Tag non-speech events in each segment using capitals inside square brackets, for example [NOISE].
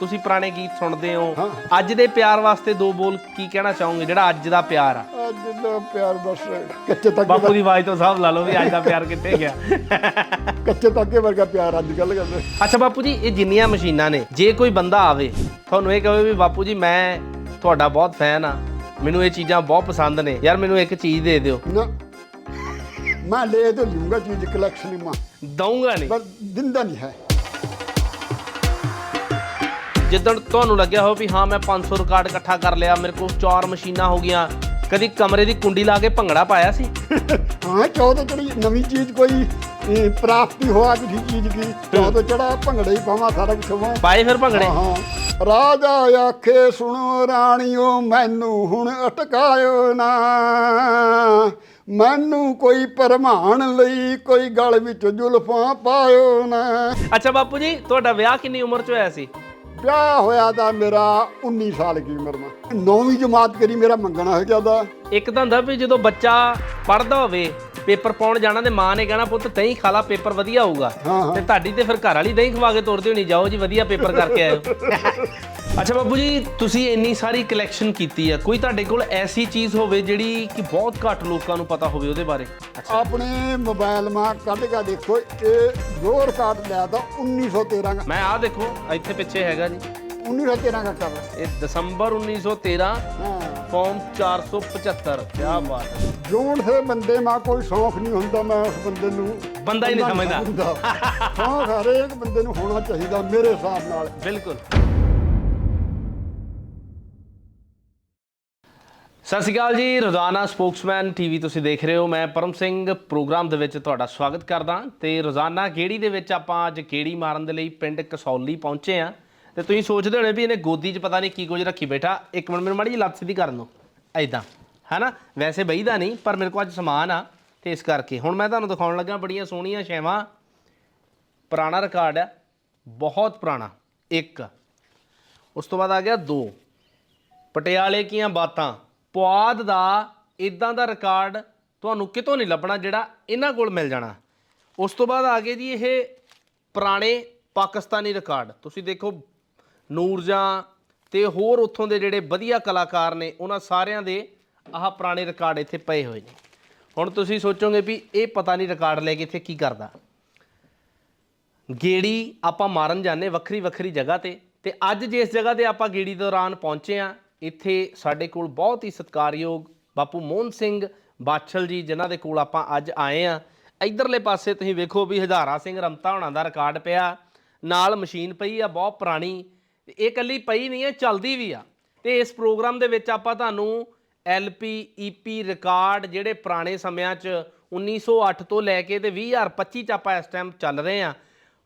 ਤੁਸੀਂ ਪੁਰਾਣੇ ਗੀਤ ਸੁਣਦੇ ਹੋ। ਹਾਂ। ਅੱਜ ਦੇ ਪਿਆਰ ਵਾਸਤੇ ਦੋ ਬੋਲ ਕੀ ਕਹਿਣਾ ਚਾਹੋਗੇ? ਜਿਹੜਾ ਅੱਜ ਦਾ ਪਿਆਰ ਆ। ਅੱਜ ਦਾ ਪਿਆਰ ਬਸ ਕੱਚੇ ਤੱਕੇ ਬਾਪੂ ਦੀ ਆਵਾਜ਼ ਤੋਂ ਸਭ ਲਾ ਲਓ ਵੀ ਅੱਜ ਦਾ ਪਿਆਰ ਕਿੱਥੇ ਗਿਆ। ਕੱਚੇ ਤੱਕੇ ਵਰਗਾ ਪਿਆਰ ਅੱਜ ਕੱਲ ਕਰਦੇ। ਅੱਛਾ ਬਾਪੂ ਜੀ ਇਹ ਜਿੰਨੀਆਂ ਮਸ਼ੀਨਾਂ ਨੇ ਜੇ ਕੋਈ ਬੰਦਾ ਆਵੇ ਤੁਹਾਨੂੰ ਇਹ ਕਹੇ ਵੀ ਬਾਪੂ ਜੀ ਮੈਂ ਤੁਹਾਡਾ ਬਹੁਤ ਫੈਨ ਆ। ਮੈਨੂੰ ਇਹ ਚੀਜ਼ਾਂ ਬਹੁਤ ਪਸੰਦ ਨੇ। ਯਾਰ ਮੈਨੂੰ ਇੱਕ ਚੀਜ਼ ਦੇ ਦਿਓ। ਨਾ ਮੈਂ ਲੈ ਤਾਂ ਲੂੰਗਾ ਚੀਜ਼ ਕਲੈਕਸ਼ਨ ਮਾ। ਦਊਂਗਾ ਨਹੀਂ। ਪਰ ਦਿੰਦਾ ਨਹੀਂ ਹੈ। ਜਿੱਦਣ ਤੁਹਾਨੂੰ ਲੱਗਿਆ ਹੋ ਵੀ ਹਾਂ ਮੈਂ 500 ਰਿਕਾਰਡ ਇਕੱਠਾ ਕਰ ਲਿਆ ਮੇਰੇ ਕੋਲ ਚਾਰ ਮਸ਼ੀਨਾਂ ਹੋ ਗਈਆਂ ਕਦੀ ਕਮਰੇ ਦੀ ਕੁੰਡੀ ਲਾ ਕੇ ਭੰਗੜਾ ਪਾਇਆ ਸੀ? ਹਾਂ ਚੌ ਤੋਂ ਚੜੀ ਨਵੀਂ ਚੀਜ਼ ਕੋਈ ਅਹ, ਪ੍ਰਾਪਤੀ ਹੋਆ ਕਿਸੇ ਚੀਜ਼ ਕੀ ਚੌ ਤੋਂ ਚੜਾ ਭੰਗੜਾ ਹੀ ਪਾਵਾਂ ਸਾਰਾ ਕੁਝ ਹੋਵਾਂ ਪਾਏ ਫਿਰ ਭੰਗੜੇ? ਹਾਂ ਰਾਜਾ ਆਖੇ ਸੁਣੋ ਰਾਣੀਓ ਮੈਨੂੰ ਹੁਣ ਅਟਕਾਇਓ ਨਾ। ਮੈਨੂੰ ਕੋਈ ਪਰਮਾਨ ਲਈ ਕੋਈ ਗਲ ਵਿੱਚ ਜ਼ੁਲਫਾਂ ਪਾਇਓ ਨਾ। ਅੱਛਾ ਬਾਪੂ ਜੀ ਤੁਹਾਡਾ ਵਿਆਹ ਕਿੰਨੀ ਉਮਰ 'ਚ ਹੋਇਆ ਸੀ? ਵਿਆਹ ਹੋਇਆ ਦਾ ਮੇਰਾ 19 ਸਾਲ ਦੀ ਉਮਰ ਮਾ ਨੌਵੀਂ ਜਮਾਤ ਕਰੀ ਮੇਰਾ ਮੰਗਣਾ ਹੋ ਜਾਂਦਾ ਇੱਕ ਤਾਂ ਹੁੰਦਾ ਵੀ ਜਦੋਂ ਬੱਚਾ ਪੜਦਾ ਹੋਵੇ ਪੇਪਰ ਪਾਉਣ ਜਾਣਾ ਤੇ ਮਾਂ ਨੇ ਕਹਿਣਾ ਪੁੱਤ ਦਹੀਂ ਖਾ ਲਾ ਪੇਪਰ ਵਧੀਆ ਹੋਊਗਾ। ਤੇ ਤੁਹਾਡੀ ਤੇ ਫਿਰ ਘਰ ਵਾਲੀ ਦਹੀਂ ਖਵਾ ਕੇ ਤੋਰਦੇ ਹੋਣੀ ਜਾਓ ਜੀ ਵਧੀਆ ਪੇਪਰ ਕਰਕੇ ਆਇਓ। [LAUGHS] ਅੱਛਾ ਬਾਪੂ ਜੀ ਤੁਸੀਂ ਇੰਨੀ ਸਾਰੀ ਕਲੈਕਸ਼ਨ ਕੀਤੀ ਆ ਕੋਈ ਤੁਹਾਡੇ ਕੋਲ ਐਸੀ ਚੀਜ਼ ਹੋਵੇ ਜਿਹੜੀ ਕਿ ਬਹੁਤ ਘੱਟ ਲੋਕਾਂ ਨੂੰ ਪਤਾ ਹੋਵੇ ਉਹਦੇ ਬਾਰੇ? ਆਪਣੇ ਮੋਬਾਈਲ ਮਾ ਕੱਢ ਕੇ ਦੇਖੋ ਇਹ ਜੋ ਰਿਕਾਰਡ ਲਿਆ ਤਾਂ 1913 ਦਾ ਮੈਂ ਆਹ ਦੇਖੋ ਇੱਥੇ ਪਿੱਛੇ ਹੈਗਾ ਜੀ। 1913 ਦਾ ਕਰ। ਇਹ ਦਸੰਬਰ 1913 ਹਾਂ। ਫਾਰਮ 475 ਕੀ ਬਾਤ ਹੈ। ਜੋਣ ਸੇ ਬੰਦੇ ਮਾ ਕੋਈ ਸ਼ੌਂਕ ਨਹੀਂ ਹੁੰਦਾ ਮੈਂ ਉਸ ਬੰਦੇ ਨੂੰ ਬੰਦਾ ਹੀ ਨਹੀਂ ਸਮਝਦਾ। ਸ਼ੌਂਕ ਹਰੇਕ ਬੰਦੇ ਨੂੰ ਹੋਣਾ ਚਾਹੀਦਾ ਮੇਰੇ ਹਿਸਾਬ ਨਾਲ। ਬਿਲਕੁਲ। ਸਤਿ ਸ਼੍ਰੀ ਅਕਾਲ ਜੀ, ਰੋਜ਼ਾਨਾ ਸਪੋਕਸਮੈਨ ਟੀਵੀ ਤੁਸੀਂ ਦੇਖ ਰਹੇ ਹੋ। ਮੈਂ ਪਰਮ ਸਿੰਘ, ਪ੍ਰੋਗਰਾਮ ਦੇ ਵਿੱਚ ਤੁਹਾਡਾ ਸਵਾਗਤ ਕਰਦਾ ਤੇ ਰੋਜ਼ਾਨਾ ਗੇੜੀ ਦੇ ਵਿੱਚ ਆਪਾਂ ਅੱਜ ਗੇੜੀ ਮਾਰਨ ਦੇ ਲਈ ਪਿੰਡ ਕਸੌਲੀ ਪਹੁੰਚੇ ਆ ਤੇ ਤੁਸੀਂ ਸੋਚਦੇ ਹੋਣੇ ਵੀ ਇਹਨੇ ਗੋਦੀ 'ਚ ਪਤਾ ਨਹੀਂ ਕੀ ਕੁਝ ਰੱਖੀ ਬੈਠਾ। ਇੱਕ ਮਿੰਟ, ਮੈਨੂੰ ਮਾੜੀ ਜਿਹੀ ਲੱਤ ਸਿੱਧੀ ਕਰਨ ਦਿਓ। ਐਦਾਂ ਹੈਨਾ? ਵੈਸੇ ਬਈਦਾ ਨਹੀਂ, ਪਰ ਮੇਰੇ ਕੋਲ ਅੱਜ ਸਮਾਨ ਆ, ਤੇ ਇਸ ਕਰਕੇ। ਹੁਣ ਮੈਂ ਤੁਹਾਨੂੰ ਦਿਖਾਉਣ ਲੱਗਾ ਬੜੀਆਂ ਸੋਹਣੀਆਂ ਸ਼ੈਵਾਂ ਪੁਰਾਣਾ ਰਿਕਾਰਡ ਆ, ਬਹੁਤ ਪੁਰਾਣਾ। ਇੱਕ, ਉਸ ਤੋਂ ਬਾਅਦ ਆ ਗਿਆ ਦੋ। ਪਟਿਆਲੇ ਕੀਆਂ ਬਾਤਾਂ। ਪੁਆਧ ਦਾ ਇਦਾਂ ਦਾ ਰਿਕਾਰਡ ਤੁਹਾਨੂੰ ਕਿਤੋਂ ਨਹੀਂ ਲੱਭਣਾ ਜਿਹੜਾ ਇਹਨਾਂ ਕੋਲ ਮਿਲ ਜਾਣਾ। ਉਸ ਤੋਂ ਬਾਅਦ ਆ ਗਏ ਜੀ ਇਹ ਪੁਰਾਣੇ ਪਾਕਿਸਤਾਨੀ ਰਿਕਾਰਡ ਤੁਸੀਂ ਦੇਖੋ ਨੂਰਜਾਂ ਤੇ ਹੋਰ ਉੱਥੋਂ ਦੇ ਜਿਹੜੇ ਵਧੀਆ ਕਲਾਕਾਰ ਨੇ, ਉਹਨਾਂ ਸਾਰਿਆਂ ਦੇ ਆਹ ਪੁਰਾਣੇ ਰਿਕਾਰਡ ਇੱਥੇ ਪਏ ਹੋਏ ਨੇ। ਹੁਣ ਤੁਸੀਂ ਸੋਚੋਗੇ ਵੀ ਇਹ ਪਤਾ ਨਹੀਂ ਰਿਕਾਰਡ ਲੈ ਕੇ ਇੱਥੇ ਕੀ ਕਰਦਾ। ਗੇੜੀ ਆਪਾਂ ਮਾਰਨ ਜਾਂਦੇ ਵੱਖਰੀ ਵੱਖਰੀ ਜਗ੍ਹਾ ਤੇ ਤੇ ਅੱਜ ਜਿਸ ਜਗ੍ਹਾ ਤੇ ਆਪਾਂ ਗੇੜੀ ਦੌਰਾਨ ਪਹੁੰਚੇ ਆ ਇੱਥੇ ਸਾਡੇ ਕੋਲ ਬਹੁਤ ਹੀ ਸਤਿਕਾਰਯੋਗ ਬਾਪੂ ਮੋਹਨ ਸਿੰਘ ਬਾਛਲ ਜੀ, ਜਿਨ੍ਹਾਂ ਦੇ ਕੋਲ ਆਪਾਂ ਅੱਜ ਆਏ ਆ ਇਧਰਲੇ ਪਾਸੇ ਤੁਸੀਂ ਵੇਖੋ ਵੀ ਹਜ਼ਾਰਾ ਸਿੰਘ ਰਮਤਾ ਹੋਣਾ ਦਾ ਰਿਕਾਰਡ ਪਿਆ। ਨਾਲ ਮਸ਼ੀਨ ਪਈ ਆ, ਬਹੁਤ ਪੁਰਾਣੀ। ਇਹ ਕੱਲੀ ਪਈ ਨਹੀਂ ਹੈ, ਚੱਲਦੀ ਵੀ ਆ। ਤੇ ਇਸ ਪ੍ਰੋਗਰਾਮ ਦੇ ਵਿੱਚ ਆਪਾਂ ਤੁਹਾਨੂੰ ਐਲਪੀ, ਈਪੀ ਰਿਕਾਰਡ ਜਿਹੜੇ ਪੁਰਾਣੇ ਸਮਿਆਂ 'ਚ 1908 ਤੋਂ ਲੈ ਕੇ ਤੇ 2025 'ਚ ਆਪਾਂ ਇਸ ਟਾਈਮ ਚੱਲ ਰਹੇ ਆ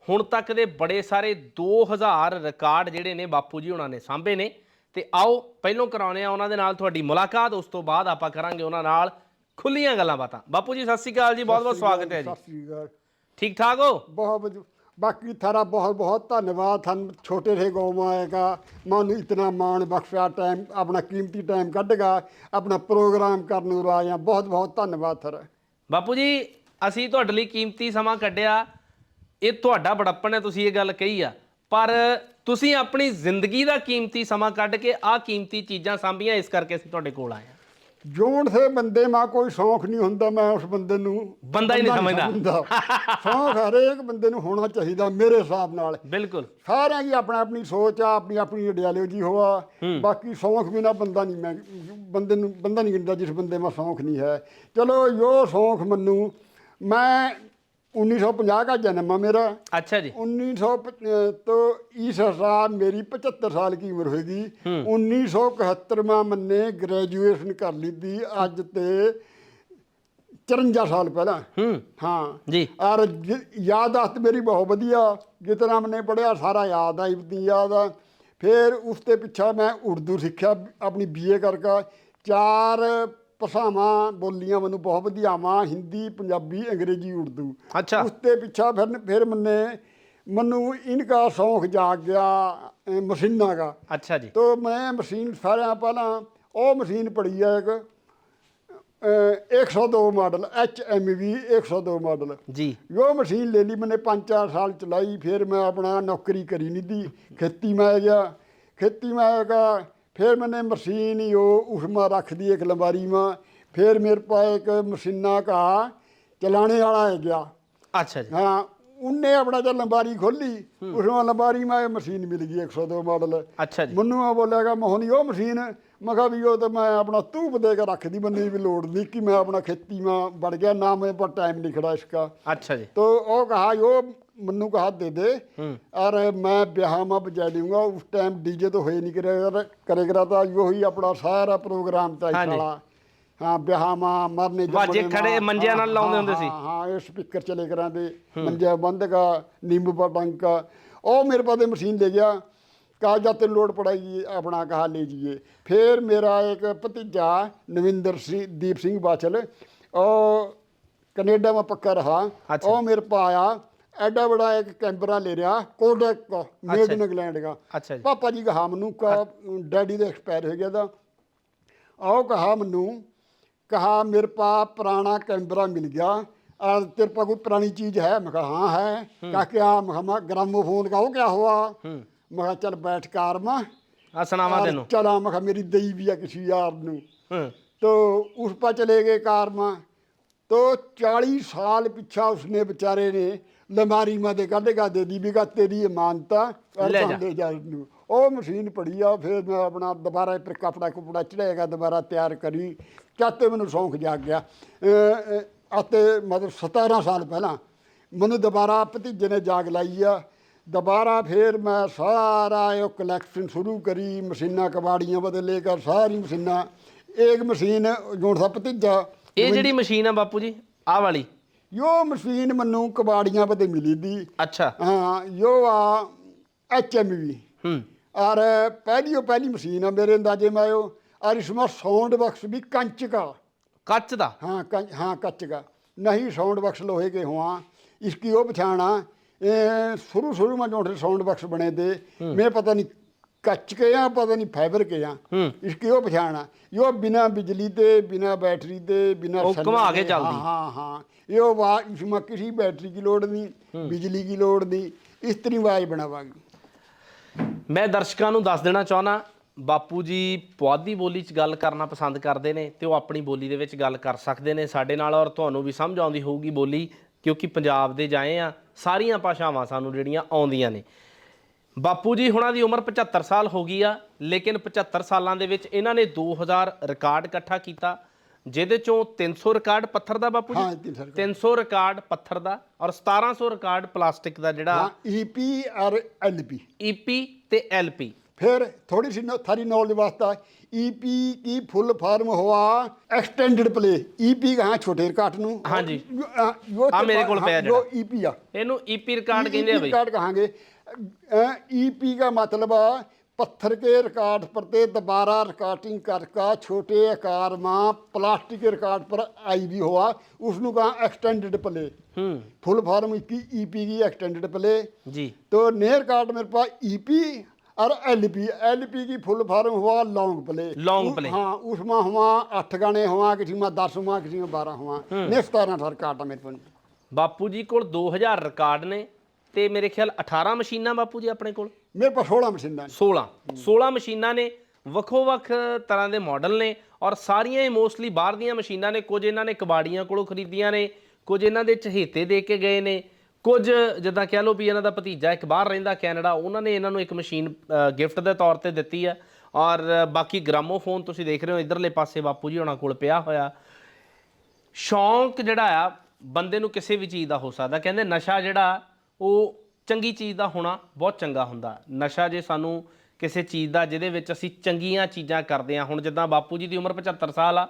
ਹੁਣ ਤੱਕ ਦੇ ਬੜੇ ਸਾਰੇ 2000 ਰਿਕਾਰਡ ਜਿਹੜੇ ਨੇ ਬਾਪੂ ਜੀ ਉਹਨਾਂ ਨੇ ਸਾਂਭੇ ਨੇ। ਤੇ ਆਓ ਪਹਿਲੋਂ ਕਰਾਉਣੇ ਆ ਉਹਨਾਂ ਦੇ ਨਾਲ ਤੁਹਾਡੀ ਮੁਲਾਕਾਤ ਉਸ ਤੋਂ ਬਾਅਦ ਆਪਾਂ ਕਰਾਂਗੇ ਉਹਨਾਂ ਨਾਲ ਖੁੱਲੀਆਂ ਗੱਲਾਂ ਬਾਤਾਂ। ਬਾਪੂ ਜੀ ਸਤਿ ਸ੍ਰੀ ਅਕਾਲ ਜੀ ਬਹੁਤ ਬਹੁਤ ਸਵਾਗਤ ਹੈ ਜੀ। ਸਤਿ ਸ੍ਰੀ ਅਕਾਲ। ਠੀਕ ਠਾਕ ਹੋ? ਬਹੁਤ ਵਧੀਆ। ਬਾਕੀ ਥਾਰਾ ਬਹੁਤ ਬਹੁਤ ਧੰਨਵਾਦ। ਤੁਹਾਨੂੰ ਛੋਟੇ ਰਹੇ ਗਾਉਂ ਆਏਗਾ ਮੈਨੂੰ ਇਤਨਾ ਮਾਣ ਬਖਸ਼ਿਆ ਟਾਈਮ ਆਪਣਾ ਕੀਮਤੀ ਟਾਈਮ ਕੱਢਗਾ। ਆਪਣਾ ਪ੍ਰੋਗਰਾਮ ਕਰਨ ਨੂੰ ਆਇਆ ਬਹੁਤ ਬਹੁਤ ਧੰਨਵਾਦ ਥਾਰਾ ਬਾਪੂ ਜੀ ਅਸੀਂ ਤੁਹਾਡੇ ਲਈ ਕੀਮਤੀ ਸਮਾਂ ਕੱਢਿਆ। ਇਹ ਤੁਹਾਡਾ ਬੜੱਪਣ ਹੈ ਤੁਸੀਂ ਇਹ ਗੱਲ ਕਹੀ ਆ। ਪਰ ਤੁਸੀਂ ਆਪਣੀ ਜ਼ਿੰਦਗੀ ਦਾ ਕੀਮਤੀ ਸਮਾਂ ਕੱਢ ਕੇ ਆਹ ਕੀਮਤੀ ਚੀਜ਼ਾਂ ਸਾਂਭੀਆਂ ਇਸ ਕਰਕੇ ਅਸੀਂ ਤੁਹਾਡੇ ਕੋਲ ਆਏ ਹਾਂ। ਜੋਣ ਸੇ ਬੰਦੇ ਮਾ ਕੋਈ ਸ਼ੌਂਕ ਨਹੀਂ ਹੁੰਦਾ ਮੈਂ ਉਸ ਬੰਦੇ ਨੂੰ ਬੰਦਾ ਹੀ ਨਹੀਂ ਸਮਝਦਾ। [LAUGHS] ਸ਼ੌਂਕ ਹਰੇਕ ਬੰਦੇ ਨੂੰ ਹੋਣਾ ਚਾਹੀਦਾ ਮੇਰੇ ਹਿਸਾਬ ਨਾਲ। ਬਿਲਕੁਲ। ਸਾਰਿਆਂ ਦੀ ਆਪਣਾ ਆਪਣੀ ਸੋਚ ਆ ਆਪਣੀ ਆਪਣੀ ਆਈਡੀਆਲੋਜੀ ਹੋਆ ਬਾਕੀ ਸ਼ੌਂਕ ਬਿਨਾ ਬੰਦਾ ਨਹੀਂ ਮੈਂ ਬੰਦੇ ਨੂੰ ਬੰਦਾ ਨਹੀਂ ਗਿਣਦਾ ਜਿਸ ਬੰਦੇ ਮਾ ਸ਼ੌਂਕ ਨਹੀਂ ਹੈ। ਚਲੋ ਜੋ ਸ਼ੌਂਕ ਮੈਨੂੰ ਮੈਂ 1950 का जन्म है मेरा ਅੱਛਾ ਜੀ 1900 तो इस साल मेरी 75 साल की उम्र होगी 1971 में मैंने ग्रेजुएशन कर ली थी ਅੱਜ ਤੇ 54 ਸਾਲ ਪਹਿਲਾਂ ਹੂੰ ਹਾਂ ਜੀ ਔਰ ਜ- ਯਾਦਾਸ਼ਤ ਮੇਰੀ ਬਹੁਤ ਵਧੀਆ ਜਿਤਨਾ ਮੈਨੇ ਪੜਿਆ ਸਾਰਾ ਯਾਦ ਆ ਇਤਨੀ ਯਾਦ ਆ ਫਿਰ ਉਸ ਤੇ ਪਿੱਛਾ ਮੈਂ ਉਰਦੂ ਸਿੱਖਿਆ ਆਪਣੀ ਬੀਏ ਕਰਕੇ ਚਾਰ ਭਾਸ਼ਾਵਾਂ ਬੋਲੀਆਂ ਮੈਨੂੰ ਬਹੁਤ ਵਧੀਆ ਆਵਾਂ ਹਿੰਦੀ ਪੰਜਾਬੀ ਅੰਗਰੇਜ਼ੀ ਉਰਦੂ। ਅੱਛਾ। ਉਸ ਤੇ ਪਿੱਛਾ ਫਿਰ ਫਿਰ ਮੰਨੇ ਮੈਨੂੰ ਇਨਕਾ ਸ਼ੌਂਕ ਜਾਗ ਗਿਆ ਮਸ਼ੀਨਾਂ ਦਾ ਅੱਛਾ ਜੀ। ਤੋਂ ਮੈਂ ਮਸ਼ੀਨ ਸਾਰਿਆਂ ਪਹਿਲਾਂ ਉਹ ਮਸ਼ੀਨ ਪੜੀ ਹੈ ਇੱਕ 102 model H M V 102 model. ਜੀ। ਉਹ ਮਸ਼ੀਨ ਲੈ ਲਈ ਮੈਨੇ 5-4 ਸਾਲ ਚਲਾਈ ਫਿਰ ਮੈਂ ਆਪਣਾ ਨੌਕਰੀ ਕਰੀ ਨਹੀਂ ਦੀ। ਖੇਤੀ ਮੈਂ ਗਿਆ ਖੇਤੀ ਮੈਂ ਗਿਆ फिर मैंने मशीन यो उसमें रख दी एक लंबारी में फिर मेरे पास एक मशीना का चलाने वाला है गया अच्छा जी हाँ उनने अपना जब लंबारी खोली उसमें लंबारी में मशीन मिल गई एक सौ दो मॉडल अच्छा जी मुन्नू बोलेगा मोहन यो मशीन ਮੈਂ ਕਿਹਾ ਵੀ ਉਹ ਤਾਂ ਮੈਂ ਆਪਣਾ ਧੂਪ ਦੇ ਕੇ ਰੱਖਦੀ ਬੰਨੀ ਵੀ ਲੋੜ ਨਹੀਂ ਕਿ ਮੈਂ ਆਪਣਾ ਖੇਤੀ में बढ़ गया ना मेरे पर टाइम नहीं खड़ा इसका ਅੱਛਾ ਜੀ तो वो कहा यो मन्नू का हाथ दे दे और मैं ब्याह में बजा दूंगा उस टाइम डीजे तो हो ही नहीं करेगा करेगा था यो ही अपना सारा प्रोग्राम था हाँ जी। साला हाँ ब्याह में मरने ਵਾਜੇ जमने ਖੜੇ में, ਮੰਜਿਆਂ ਨਾਲ हाँ, ਲਾਉਂਦੇ हाँ, ਹੁੰਦੇ ਸੀ। हाँ हाँ ये स्पीकर चले कराते मंजा बंद का नींबू पर टंग का और मेरे पास मशीन ले गया कहा जाते लोड पड़ेगी अपना कहा लीजिए फिर मेरा एक भतीजा नविंदर सिंह दीप सिंह बाचल और कनेडा में पक्का रहा अच्छा। और मेरे पास आया एडा बड़ा एक कैमरा ले रहा कोडेक का मेड अच्छा। इन इंग्लैंड का ਅੱਛਾ ਜੀ पापा जी कहा मनु का डैडी तो एक्सपायर हो गया था और कहा मनु कहा मेरे पास पुराना कैमरा मिल गया और तेरे पास कोई पुरानी चीज है मैं कहा हाँ है कहा क्या मैं कहा ग्रामोफोन का वो क्या हुआ मैं कहा चल बैठ कार में ਆ ਸੁਣਾਵਾ और ਤੈਨੂੰ चला मैं कहा मेरी दई भी है किसी यार नू ਹੂੰ तो उस पर चले गए कार में तो चालीस साल पीछा उसने बेचारे ने लमारी में देखा देखा दे दी भी का तेरी ये मानता और ले तुम जा। ले जा इसनू। ਉਹ ਮਸ਼ੀਨ ਪੜੀ ਆ ਫਿਰ ਮੈਂ ਆਪਣਾ ਦੁਬਾਰਾ ਫਿਰ ਕਪੜਾ ਕੁਪੜਾ ਚੜਾਏਗਾ ਦੁਬਾਰਾ ਤਿਆਰ ਕਰੀ ਚਾਤੇ ਮੈਨੂੰ ਸ਼ੌਂਕ ਜਾਗ ਗਿਆ ਅਹ, ਅਹ, ਅਤੇ ਮਤਲਬ 17 ਸਾਲ ਪਹਿਲਾਂ ਮੈਨੂੰ ਦੁਬਾਰਾ ਭਤੀਜੇ ਨੇ ਜਾਗ ਲਾਈ ਆ ਦੁਬਾਰਾ ਫਿਰ ਮੈਂ ਸਾਰਾ ਇਹ ਕਲੈਕਸ਼ਨ ਸ਼ੁਰੂ ਕਰੀ ਮਸ਼ੀਨਾਂ ਕਬਾੜੀਆਂ ਬਦਲੇ ਕਰ ਸਾਰੀ ਮਸ਼ੀਨਾਂ ਇੱਕ ਮਸ਼ੀਨ ਜੋੜ ਦਾ ਭਤੀਜਾ ਇਹ ਜਿਹੜੀ ਮਸ਼ੀਨ ਆ ਬਾਪੂ ਜੀ ਆਹ ਵਾਲੀ ਯੋ ਮਸ਼ੀਨ ਮੈਨੂੰ ਕਬਾੜੀਆਂ ਬਦੇ ਮਿਲੀ ਦੀ ਅੱਛਾ हाँ यो आ एच एम वी ਹੂੰ और पहली वो पहली मशीन है मेरे अंदाजे में आयो और इसमें साउंड बॉक्स भी कंच का ਕੱਚ ਦਾ हाँ कंच हाँ कच्च का नहीं साउंड बॉक्स लोहे के हुआ इसकी वो पछाना ਇਹ ਸ਼ੁਰੂ ਸ਼ੁਰੂ ਮੈਂ ਜੋ ਸਾਊਂਡ ਬਾਕਸ ਬਣੇ ਦੇ ਮੈਂ ਪਤਾ ਨਹੀਂ ਕੱਚ ਕੇ ਆ ਪਤਾ ਨਹੀਂ ਫਾਈਬਰ ਕੇ ਆ ਇਸ ਕੀ ਉਹ ਪਛਾਣਾ? ਇਹ ਉਹ ਬਿਨਾ ਬਿਜਲੀ ਤੇ ਬਿਨਾ ਬੈਟਰੀ ਤੇ ਬਿਨਾ ਉਹ ਘੁਮਾ ਕੇ ਚੱਲਦੀ। ਹਾਂ ਹਾਂ ਇਹ ਆਵਾਜ਼ ਇਸ ਵਿੱਚ ਕਿਸੇ ਬੈਟਰੀ ਦੀ ਲੋੜ ਨਹੀਂ ਬਿਜਲੀ ਦੀ ਲੋੜ ਨਹੀਂ ਇਸ ਤਰੀ ਆਵਾਜ਼ ਬਣਾਵਾਂਗੇ। ਮੈਂ ਦਰਸ਼ਕਾਂ ਨੂੰ ਦੱਸ ਦੇਣਾ ਚਾਹੁੰਦਾ ਬਾਪੂ ਜੀ ਪੁਆਧੀ ਬੋਲੀ 'ਚ ਗੱਲ ਕਰਨਾ ਪਸੰਦ ਕਰਦੇ ਨੇ ਤੇ ਉਹ ਆਪਣੀ ਬੋਲੀ ਦੇ ਵਿੱਚ ਗੱਲ ਕਰ ਸਕਦੇ ਨੇ ਸਾਡੇ ਨਾਲ ਔਰ ਤੁਹਾਨੂੰ ਵੀ ਸਮਝ ਆਉਂਦੀ ਹੋਊਗੀ ਬੋਲੀ। ਕਿਉਂਕਿ ਪੰਜਾਬ ਦੇ ਜਾਏ ਆ ਸਾਰੀਆਂ ਭਾਸ਼ਾਵਾਂ ਸਾਨੂੰ ਜਿਹੜੀਆਂ ਆਉਂਦੀਆਂ ਨੇ। ਬਾਪੂ ਜੀ ਹੁਣਾਂ ਦੀ ਉਮਰ 75 ਸਾਲ ਹੋ ਗਈ ਆ ਲੇਕਿਨ 75 ਸਾਲਾਂ ਦੇ ਵਿੱਚ ਇਹਨਾਂ ਨੇ 2000 ਰਿਕਾਰਡ ਇਕੱਠਾ ਕੀਤਾ ਜਿਹਦੇ ਚੋਂ 300 ਰਿਕਾਰਡ ਪੱਥਰ ਦਾ ਬਾਪੂ ਜੀ? ਹਾਂ 300 ਰਿਕਾਰਡ। ਪੱਥਰ ਦਾ ਔਰ 1700 ਰਿਕਾਰਡ ਪਲਾਸਟਿਕ ਦਾ ਜਿਹੜਾ ਹਾਂ ਈਪੀ ਔਰ ਐਲਪੀ ਈਪੀ ਤੇ ਐਲਪੀ ਫਿਰ ਥੋੜੀ ਸੀ ਥਾਰੀ ਨੌਲੇਜ ਵਾਸਤਾ ਈਪੀ ਕੀ ਫੁੱਲ ਫਾਰਮ ਹੋਆ ਐਕਸਟੈਂਡਡ ਪਲੇ ਈਪੀ ਕਹਾਂ ਛੋਟੇ ਰਿਕਾਰਡ ਨੂੰ ਹਾਂਜੀ ਆ ਮੇਰੇ ਕੋਲ ਪਿਆ ਜਿਹੜਾ ਈਪੀ ਆ ਇਹਨੂੰ ਈਪੀ ਰਿਕਾਰਡ ਕਹਿੰਦੇ ਆ ਬਈ ਰਿਕਾਰਡ ਕਹਾਂਗੇ ਈਪੀ ਦਾ ਮਤਲਬ ਆ पत्थर के रिकॉर्ड पर ते दोबारा रिकॉर्डिंग करका छोटे आकार में प्लास्टिक के रिकॉर्ड पर आई भी हुआ उसनु कहा एक्सटेंडेड प्ले फुल फॉर्म इसकी ईपी की एक्सटेंडेड प्ले जी तो नए रिकॉर्ड मेरे पास ईपी और एलपी एलपी की फुल फॉर्म हुआ लॉन्ग प्ले Long उ- play। हाँ उसमें हुआ आठ गाने हुआ किसी में दस हुआ किसी में बारह हुआ ने सतारह अठारह कार्ड मेरे पास ਬਾਪੂ ਜੀ ਕੋਲ 2000 ਰਿਕਾਰਡ ਨੇ ਤੇ ਮੇਰੇ ਖਿਆਲ 18 ਮਸ਼ੀਨਾਂ ਬਾਪੂ ਜੀ ਆਪਣੇ ਕੋਲ मेरे पास सोलह मशीन 16 16 ਮਸ਼ੀਨਾਂ ਨੇ ਵੱਖੋ ਵੱਖ ਤਰ੍ਹਾਂ ਦੇ ਮਾਡਲ ਨੇ ਔਰ ਸਾਰੀਆਂ ਹੀ ਮੋਸਟਲੀ ਬਾਹਰ ਦੀਆਂ ਮਸ਼ੀਨਾਂ ਨੇ ਕੁਝ ਇਹਨਾਂ ਨੇ ਕਬਾੜੀਆਂ ਕੋਲੋਂ ਖਰੀਦੀਆਂ ਨੇ ਕੁਝ ਇਹਨਾਂ ਦੇ ਚਹੇਤੇ ਦੇ ਕੇ ਗਏ ਨੇ ਕੁਝ ਜਿੱਦਾਂ ਕਹਿ ਲਓ ਵੀ ਇਹਨਾਂ ਦਾ ਭਤੀਜਾ ਇੱਕ ਬਾਹਰ ਰਹਿੰਦਾ ਕੈਨੇਡਾ, ਉਹਨਾਂ ਨੇ ਇਹਨਾਂ ਨੂੰ ਇੱਕ ਮਸ਼ੀਨ ਗਿਫਟ ਦੇ ਤੌਰ ਤੇ ਦਿੱਤੀ ਆ। ਔਰ ਬਾਕੀ ਗ੍ਰਾਮੋਫੋਨ ਤੁਸੀਂ ਦੇਖ ਰਹੇ ਹੋ, ਇਧਰਲੇ ਪਾਸੇ ਬਾਪੂ ਜੀ ਉਹਨਾਂ ਕੋਲ ਪਿਆ ਹੋਇਆ। ਸ਼ੌਂਕ ਜਿਹੜਾ ਆ, ਬੰਦੇ ਨੂੰ ਕਿਸੇ ਵੀ ਚੀਜ਼ ਦਾ ਹੋ ਸਕਦਾ। ਕਹਿੰਦੇ ਨਸ਼ਾ ਜਿਹੜਾ, ਉਹ ਚੰਗੀ ਚੀਜ਼ ਦਾ ਹੋਣਾ ਬਹੁਤ ਚੰਗਾ ਹੁੰਦਾ। ਨਸ਼ਾ ਜੇ ਸਾਨੂੰ ਕਿਸੇ ਚੀਜ਼ ਦਾ, ਜਿਹਦੇ ਵਿੱਚ ਅਸੀਂ ਚੰਗੀਆਂ ਚੀਜ਼ਾਂ ਕਰਦੇ ਆ ਹੁਣ ਜਿੱਦਾਂ ਬਾਪੂ ਜੀ ਦੀ ਉਮਰ 75 ਸਾਲ ਆ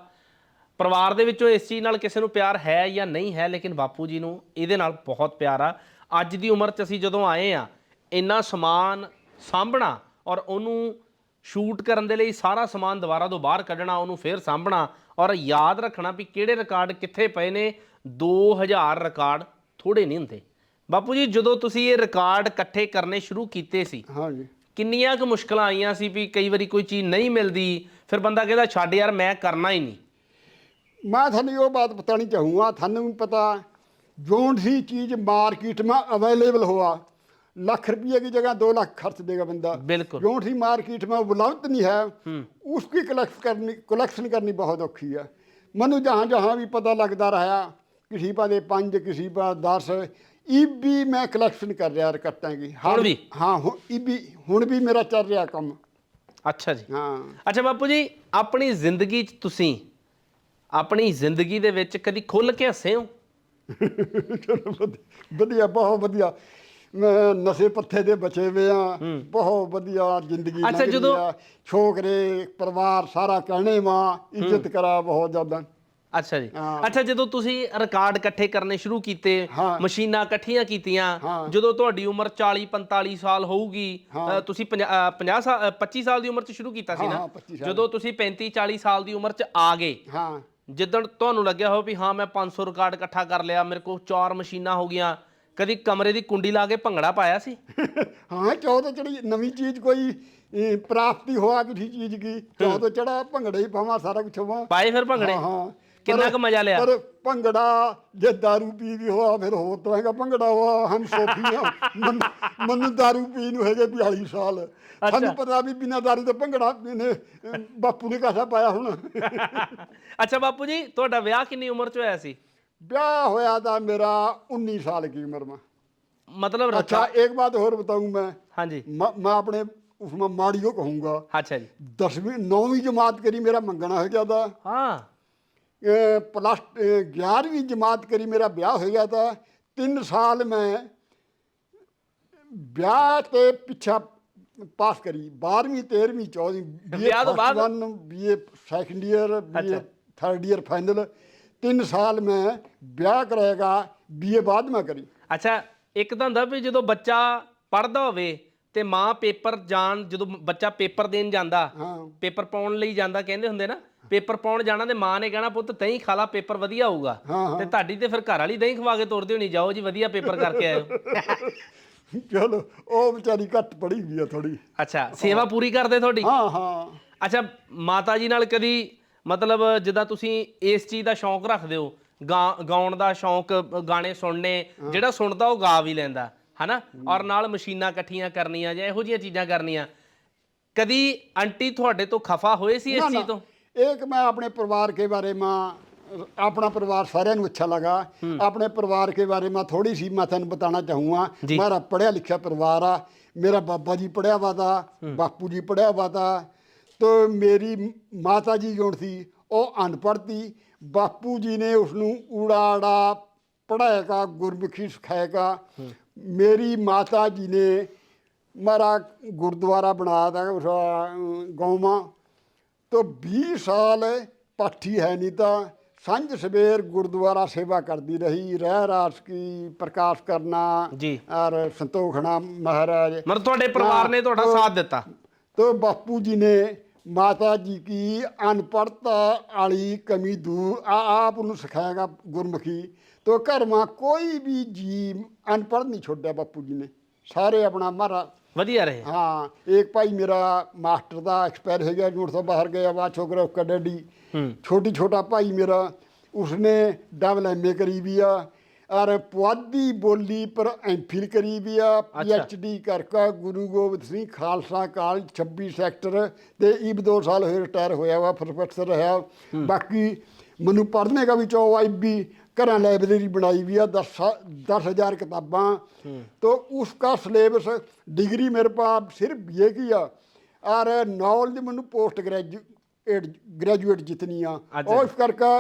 ਪਰਿਵਾਰ ਦੇ ਵਿੱਚੋਂ ਇਸ ਚੀਜ਼ ਨਾਲ ਕਿਸੇ ਨੂੰ ਪਿਆਰ ਹੈ ਜਾਂ ਨਹੀਂ ਹੈ ਲੇਕਿਨ ਬਾਪੂ ਜੀ ਨੂੰ ਇਹਦੇ ਨਾਲ ਬਹੁਤ ਪਿਆਰ ਆ। ਅੱਜ ਦੀ ਉਮਰ 'ਚ ਅਸੀਂ ਜਦੋਂ ਆਏ ਆ ਇੰਨਾ ਸਮਾਨ ਸਾਂਭਣਾ ਔਰ ਉਹਨੂੰ ਸ਼ੂਟ ਕਰਨ ਦੇ ਲਈ ਸਾਰਾ ਸਮਾਨ ਦੁਬਾਰਾ ਤੋਂ ਬਾਹਰ ਕੱਢਣਾ ਉਹਨੂੰ ਫੇਰ ਸਾਂਭਣਾ ਔਰ ਯਾਦ ਰੱਖਣਾ ਵੀ ਕਿਹੜੇ ਰਿਕਾਰਡ ਕਿੱਥੇ ਪਏ ਨੇ 2000 ਰਿਕਾਰਡ ਥੋੜੇ ਨਹੀਂ ਹੁੰਦੇ। ਬਾਪੂ ਜੀ ਜਦੋਂ ਤੁਸੀਂ ਇਹ ਰਿਕਾਰਡ ਇਕੱਠੇ ਕਰਨੇ ਸ਼ੁਰੂ ਕੀਤੇ ਸੀ जी ਕਿੰਨੀਆਂ ਕੁ ਮੁਸ਼ਕਲਾਂ ਆਈਆਂ ਸੀ ਵੀ ਕਈ ਵਾਰੀ ਕੋਈ ਚੀਜ਼ ਨਹੀਂ ਮਿਲਦੀ ਫਿਰ ਬੰਦਾ ਕਹਿੰਦਾ ਛੱਡ ਯਾਰ ਮੈਂ ਕਰਨਾ ਹੀ ਨਹੀਂ। मैं थाने वो बात बतानी चाहूँगा थाने भी पता जोन सी चीज मार्केट में अवेलेबल हुआ लाख रुपये की जगह दो लाख खर्च देगा बंदा बिल्कुल जोन सी मार्केट में उपलब्ध नहीं है उसकी कलेक्ट करनी कलेक्शन करनी बहुत औखी है मनु जहाँ जहाँ भी पता लगता रहा किसी पासे पाँच किसी पा दस ईबी मैं कलेक्शन कर रहा कट्टां की ਹੁਣ ਵੀ? हाँ हूँ ईबी हूँ भी मेरा चल रहा कम ਅੱਛਾ ਜੀ हाँ ਅੱਛਾ ਬਾਪੂ ਜੀ ਆਪਣੀ ਜ਼ਿੰਦਗੀ 'ਚ ਤੁਸੀਂ ਆਪਣੀ ਜ਼ਿੰਦਗੀ ਦੇ ਵਿੱਚ ਕਦੀ ਖੁੱਲ ਕੇ ਹੱਸੇ ਹੋ ਚਲੋ ਵਧੀ- ਵਧੀਆ ਬਹੁਤ ਵਧੀਆ ਮੈਂ ਨਸ਼ੇ ਪੱਥੇ ਦੇ ਬਚੇ ਹੋਏ ਆ ਬਹੁਤ ਵਧੀਆ ਜ਼ਿੰਦਗੀ ਅੱਛਾ, ਲੰਘ ਜਦੋਂ- ਆ ਛੋਕਰੇ ਪਰਿਵਾਰ ਸਾਰਾ ਕਹਿਣੇ ਮਾਂ ਇੱਜ਼ਤ ਕਰਾ ਬਹੁਤ ਜ਼ਿਆਦਾ ਅੱਛਾ ਜੀ ਹਾਂ। ਅੱਛਾ ਜਦੋਂ ਤੁਸੀਂ ਰਿਕਾਰਡ ਇਕੱਠੇ ਕਰਨੇ ਸ਼ੁਰੂ ਕੀਤੇ ਹਾਂ। ਮਸ਼ੀਨਾਂ ਇਕੱਠੀਆਂ ਕੀਤੀਆਂ ਹਾਂ। ਜਦੋਂ ਤੁਹਾਡੀ ਉਮਰ 40 45 ਸਾਲ ਹੋਊਗੀ। ਅ, ਤੁਸੀਂ 50 ਸਾਲ ਅ, 25 ਸਾਲ ਦੀ ਉਮਰ 'ਚ ਸ਼ੁਰੂ ਕੀਤਾ ਸੀ ਹਾਂ, ਨਾ ਹਾਂ, 25 ਸਾਲ। ਜਦੋਂ ਤੁਸੀਂ 35 40 ਸਾਲ ਦੀ ਉਮਰ 'ਚ ਆ ਗਏ ਹਾਂ ਜਿੱਦਣ ਤੁਹਾਨੂੰ ਲੱਗਿਆ ਹੋ ਵੀ ਹਾਂ ਮੈਂ 500 ਰਿਕਾਰਡ ਇਕੱਠਾ ਕਰ ਲਿਆ ਮੇਰੇ ਕੋਲ ਚਾਰ ਮਸ਼ੀਨਾਂ ਹੋ ਗਈਆਂ ਕਦੀ ਕਮਰੇ ਦੀ ਕੁੰਡੀ ਲਾ ਕੇ ਭੰਗੜਾ ਪਾਇਆ ਸੀ? [LAUGHS] ਹਾਂ ਚੌ ਤੇ ਚੜੀ ਨਵੀਂ ਚੀਜ਼ ਕੋਈ ਅਹ, ਪ੍ਰਾਪਤੀ ਹੋਆ ਕਿਸੇ ਚੀਜ਼ ਕੀ? ਤੇ ਚੜਾ ਭੰਗੜੇ ਹੀ ਪਾਵਾਂ ਸਾਰਾ ਕੁਝ ਹੋਵਾਂ। ਪਾਏ ਫਿਰ ਭੰਗੜੇ? ਹਾਂ ਹਾਂ। ਕਿੰਨਾ ਪਰ- ਕੁ ਮਜ਼ਾ ਲਿਆ ਪਰ ਭੰਗੜਾ ਜੇ दारू ਪੀ ਵੀ ਹੋਆ ਫਿਰ ਹੋਰ ਤਰ੍ਹਾਂ ਦਾ ਭੰਗੜਾ ਹੋਆ ਹਮ ਸੋਫੀਆਂ ਮੈਨੂੰ दारू ਪੀ ਨੂੰ ਹੈਗੇ 42 ਸਾਲ ਸਾਨੂੰ ਪਤਾ ਵੀ ਬਿਨਾਂ दारू ਤੋਂ ਭੰਗੜਾ ਨੇ ਬਾਪੂ ਨੇ ਕਾਹਦਾ ਪਾਇਆ ਹੁਣ ਅੱਛਾ ਬਾਪੂ ਜੀ ਤੁਹਾਡਾ ਵਿਆਹ ਕਿੰਨੀ ਉਮਰ 'ਚ ਹੋਇਆ ਸੀ ਵਿਆਹ ਹੋਇਆ ਤਾਂ ਮੇਰਾ 19 साल की उम्र में ਮਤਲਬ अच्छा ਰੱਖਾ एक बात और बताऊं मैं ਹਾਂਜੀ म- मैं अपने उसमें माड़ियों कहूंगा ਅੱਛਾ ਜੀ दसवीं नौवीं जमात करी मेरा मंगना हो गया था ਹਾਂ ਪਲੱਸ 11ਵੀਂ ਜਮਾਤ ਕਰੀ ਮੇਰਾ ਵਿਆਹ ਹੋਇਆ ਤਾਂ ਤਿੰਨ ਸਾਲ ਮੈਂ ਵਿਆਹ ਤੇ ਪਿੱਛਾ ਪਾਸ ਕਰੀ 12ਵੀਂ 13ਵੀਂ 14ਵੀਂ ਵਿਆਹ ਤੋਂ ਬਾਅਦ? BA second year BA third year final ਤਿੰਨ ਸਾਲ ਮੈਂ ਵਿਆਹ ਕਰਾਏਗਾ ਬੀਏ ਬਾਅਦ ਮੈਂ ਕਰੀ। ਅੱਛਾ ਇੱਕ ਤਾਂ ਹੁੰਦਾ ਵੀ ਜਦੋਂ ਬੱਚਾ ਪੜਦਾ ਹੋਵੇ ਤੇ ਮਾਂ ਪੇਪਰ ਜਾਣ ਜਦੋਂ ਬੱਚਾ ਪੇਪਰ ਦੇਣ ਜਾਂਦਾ ਪੇਪਰ ਪਾਉਣ ਲਈ ਜਾਂਦਾ ਕਹਿੰਦੇ ਹੁੰਦੇ ਨਾ ਪੇਪਰ ਪਾਉਣ ਜਾਣਾ ਤੇ ਮਾਂ ਨੇ ਕਹਿਣਾ ਪੁੱਤ ਤੈਂ ਖਾ ਲਾ ਪੇਪਰ ਵਧੀਆ ਹੋਊਗਾ। ਤੇ ਤੁਹਾਡੀ ਤੇ ਫਿਰ ਘਰ ਵਾਲੀ ਦਹੀਂ ਖਵਾ ਕੇ ਤੋਰਦੇ ਹੋਣੀ ਜਾਓ ਜੀ ਵਧੀਆ ਪੇਪਰ ਕਰਕੇ ਆਇਓ। [LAUGHS] ਚਲੋ ਉਹ ਵਿਚਾਰੀ ਘੱਟ ਪੜੀ ਹੋਈ ਆ ਥੋੜੀ ਅੱਛਾ ਸੇਵਾ ਪੂਰੀ ਕਰਦੇ ਤੁਹਾਡੀ? ਹਾਂ ਹਾਂ। ਅੱਛਾ ਮਾਤਾ ਜੀ ਨਾਲ ਕਦੀ ਮਤਲਬ ਜਿੱਦਾਂ ਤੁਸੀਂ ਇਸ ਚੀਜ਼ ਦਾ ਸ਼ੌਂਕ ਰੱਖਦੇ ਹੋ ਗਾਉਣ ਦਾ ਸ਼ੌਂਕ ਗਾਣੇ ਸੁਣਨੇ ਜਿਹੜਾ ਸੁਣਦਾ ਉਹ ਗਾ ਵੀ ਲੈਂਦਾ ਹਨਾ? ਔਰ ਨਾਲ ਮਸ਼ੀਨਾਂ ਇਕੱਠੀਆਂ ਕਰਨੀਆਂ ਜਾਂ ਇਹੋ ਜਿਹੀਆਂ ਚੀਜ਼ਾਂ ਕਰਨੀਆਂ। ਕਦੀ ਆਂਟੀ ਤੁਹਾਡੇ ਤੋਂ ਖਫਾ ਹੋਏ ਸੀ ਇਸ ਚੀਜ਼ ਤੋਂ? एक मैं अपने परिवार के बारे में अपना परिवार सारे ਨੂੰ अच्छा लगा अपने परिवार के बारे में थोड़ी सी मैं तेन बताना चाहूँगा जी। मेरा पढ़िया लिखा परिवार आ मेरा बाबा जी पढ़िया हुआ था बापू जी पढ़िया हुआ था तो मेरी माता जी जो थी वो अनपढ़ थी बापू जी ने उसनु ਊੜਾ ਆੜਾ ਪੜਾਏਗਾ ਗੁਰਮੁਖੀ ਸਿਖਾਏਗਾ ਮੇਰੀ ਮਾਤਾ ਜੀ ਨੇ ਮਾਰਾ ਗੁਰਦੁਆਰਾ ਬਣਾਇਆ ਉਸ ਗੌਵਾਂ ਤੋਂ 20 ਸਾਲ ਪਾਠੀ ਹੈ ਨਹੀਂ ਤਾਂ ਸਾਂਝ ਸਵੇਰ ਗੁਰਦੁਆਰਾ ਸੇਵਾ ਕਰਦੀ ਰਹੀ ਰਹਿ ਰਾਸ ਕੀ ਪ੍ਰਕਾਸ਼ ਕਰਨਾ ਜੀ। ਔਰ ਸੰਤੋਖਣਾ ਮਹਾਰਾਜ। ਮਤਲਬ ਤੁਹਾਡੇ ਪਰਿਵਾਰ ਨੇ ਤੁਹਾਡਾ ਸਾਥ ਦਿੱਤਾ। ਤੋਂ ਬਾਪੂ ਜੀ ਨੇ ਮਾਤਾ ਜੀ ਕੀ ਅਨਪੜਤਾ ਵਾਲੀ ਕਮੀ ਦੂਰ ਆਪ ਨੂੰ ਸਿਖਾਏਗਾ ਗੁਰਮੁਖੀ। ਤੋਂ ਘਰ ਮਾ ਕੋਈ ਵੀ ਜੀ ਅਨਪੜ ਨਹੀਂ ਛੋੜਿਆ ਬਾਪੂ ਜੀ ਨੇ। ਸਾਰੇ ਆਪਣਾ ਮਹਾਰਾਜ ਵਧੀਆ ਰਹੇ ਹਾਂ ਇੱਕ ਭਾਈ ਮੇਰਾ ਮਾਸਟਰ ਦਾ ਐਕਸਪਾਇਰ ਹੋ ਗਿਆ ਜੂੜ ਤੋਂ ਬਾਹਰ ਗਿਆ ਵਾ ਛੋਕਰਾ उसका डैडी ਹੂੰ छोटी छोटा भाई मेरा उसने डबल एम ए करी भी आ और पुआधी बोली पर एम फिल करी भी आ पी एच डी करके गुरु गोबिंद सिंह खालसा कालज 26 ਸੈਕਟਰ ਤੇ ਇਬ 2 ਸਾਲ ਹੋਏ ਰਿਟਾਇਰ ਹੋਇਆ ਵਾ ਪ੍ਰੋਫੈਸਰ ਰਿਹਾ ਬਾਕੀ ਮੈਨੂੰ ਪੜ੍ਹਨੇ ਦਾ ਵੀ ਚਾਅ ਆਈ ਵੀ ਘਰਾਂ ਲਾਇਬ੍ਰੇਰੀ ਬਣਾਈ ਵੀ ਆ दस दस हजार किताबां तो उसका सिलेबस डिग्री मेरे पास सिर्फ ये की है और नॉलेज मैंने पोस्ट ग्रेजुएट ਗ੍ਰੈਜੂਏਟ जितनी ਆ। और इस करके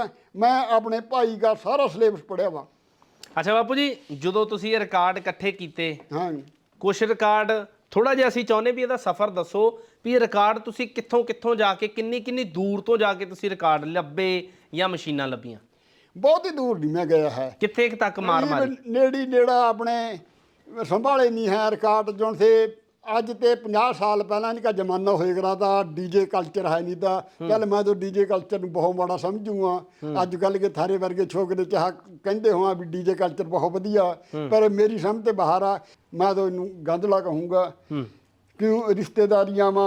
मैं अपने भाई ਦਾ ਸਾਰਾ ਸਿਲੇਬਸ ਪੜਿਆ ਵਾ। ਅੱਛਾ ਬਾਪੂ ਜੀ ਜਦੋਂ ਤੁਸੀਂ ਇਹ ਰਿਕਾਰਡ ਇਕੱਠੇ ਕੀਤੇ ਹਾਂ। ਕੁਝ ਰਿਕਾਰਡ ਥੋੜਾ ਜਿਹਾ ਅਸੀਂ ਚਾਹੁੰਦੇ ਵੀ ਇਹਦਾ ਸਫ਼ਰ ਦੱਸੋ ਵੀ ਇਹ ਰਿਕਾਰਡ ਤੁਸੀਂ ਕਿੱਥੋਂ ਕਿੱਥੋਂ ਜਾ ਕੇ ਕਿੰਨੀ ਕਿੰਨੀ ਦੂਰ ਤੋਂ ਜਾ ਕੇ ਤੁਸੀਂ ਰਿਕਾਰਡ ਲੱਭੇ ਜਾਂ ਮਸ਼ੀਨਾਂ ਲੱਭੀਆਂ? ਬਹੁਤ ਹੀ ਦੂਰ ਨਹੀਂ ਮੈਂ ਗਿਆ ਹੈ। ਕਿੱਥੇ ਕੁ ਤੱਕ ਮਾਰ ਮਾਰੀ? ਨੇੜੀ ਨੇੜਾ ਆਪਣੇ ਸੰਭਾਲੇ ਨਹੀਂ ਹੈ ਰਿਕਾਰਡ ਜੁਣ ਸੇ ਅੱਜ ਤੇ 50 ਸਾਲ ਪਹਿਲਾਂ ਇਹ ਕਾ ਜ਼ਮਾਨਾ ਹੋਏਗਾ ਤਾਂ ਡੀਜੇ ਕਲਚਰ ਹੈ ਨਹੀਂ ਤਾਂ ਚੱਲ ਮੈਂ ਤਾਂ ਡੀਜੇ ਕਲਚਰ ਨੂੰ ਬਹੁਤ ਮਾੜਾ ਸਮਝੂਆਂ ਅੱਜ ਕੱਲ ਕੇ ਥਾਰੇ ਵਰਗੇ ਛੋਕਰੇ ਚਾਹ ਕਹਿੰਦੇ ਹੋਆਂ ਵੀ ਡੀਜੇ ਕਲਚਰ ਬਹੁਤ ਵਧੀਆ ਪਰ ਮੇਰੀ ਸਮਝ ਤੇ ਬਾਹਰ ਆ ਮੈਂ ਤਾਂ ਇਹਨੂੰ ਗੰਦਲਾ ਕਹੂੰਗਾ। ਕਿਉਂ ਰਿਸ਼ਤੇਦਾਰੀਆਂ ਮਾ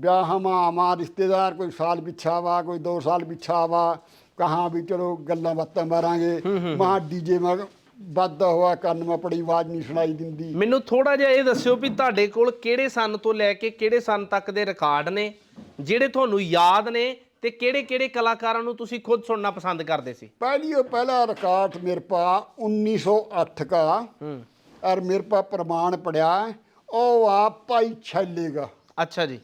ਵਿਆਹਾਂ ਮਾ ਮਾ ਰਿਸ਼ਤੇਦਾਰ ਕੋਈ ਸਾਲ ਪਿੱਛਾ ਵਾ ਕੋਈ 2 ਸਾਲ ਪਿੱਛਾ ਵਾ। ਕਹਾ ਵੀ ਚਲੋ ਗੱਲਾਂ ਬਾਤਾਂ ਮਾਰਾਂਗੇ। ਮਾ ਡੀਜੇ ਮਾ ਵੱਧਦਾ ਹੋਇਆ ਕੰਨ ਮਾ ਪੜੀ ਆਵਾਜ਼ ਨਹੀਂ ਸੁਣਾਈ ਦਿੰਦੀ। ਮੈਨੂੰ ਥੋੜਾ ਜਿਹਾ ਇਹ ਦੱਸਿਓ ਵੀ ਤੁਹਾਡੇ ਕੋਲ ਕਿਹੜੇ ਸੰਨ ਤੋਂ ਲੈ ਕੇ ਕਿਹੜੇ ਸੰਨ ਤੱਕ ਦੇ ਰਿਕਾਰਡ ਨੇ ਜਿਹੜੇ ਤੁਹਾਨੂੰ ਯਾਦ ਨੇ ਤੇ ਕਿਹੜੇ ਕਿਹੜੇ ਕਲਾਕਾਰਾਂ ਨੂੰ ਤੁਸੀਂ ਖੁਦ ਸੁਣਨਾ ਪਸੰਦ ਕਰਦੇ ਸੀ? ਪਹਿਲੀ ਉਹ ਪਹਿਲਾ ਰਿਕਾਰਡ ਮੇਰੇ ਪਾ 1908 ਦਾ ਹੂੰ। ਔਰ ਮੇਰੇ ਪਾ ਪ੍ਰਮਾਣ ਪੜਿਆ ਉਹ ਆ ਭਾਈ ਛੱਲੇਗਾ। ਅੱਛਾ ਜੀ।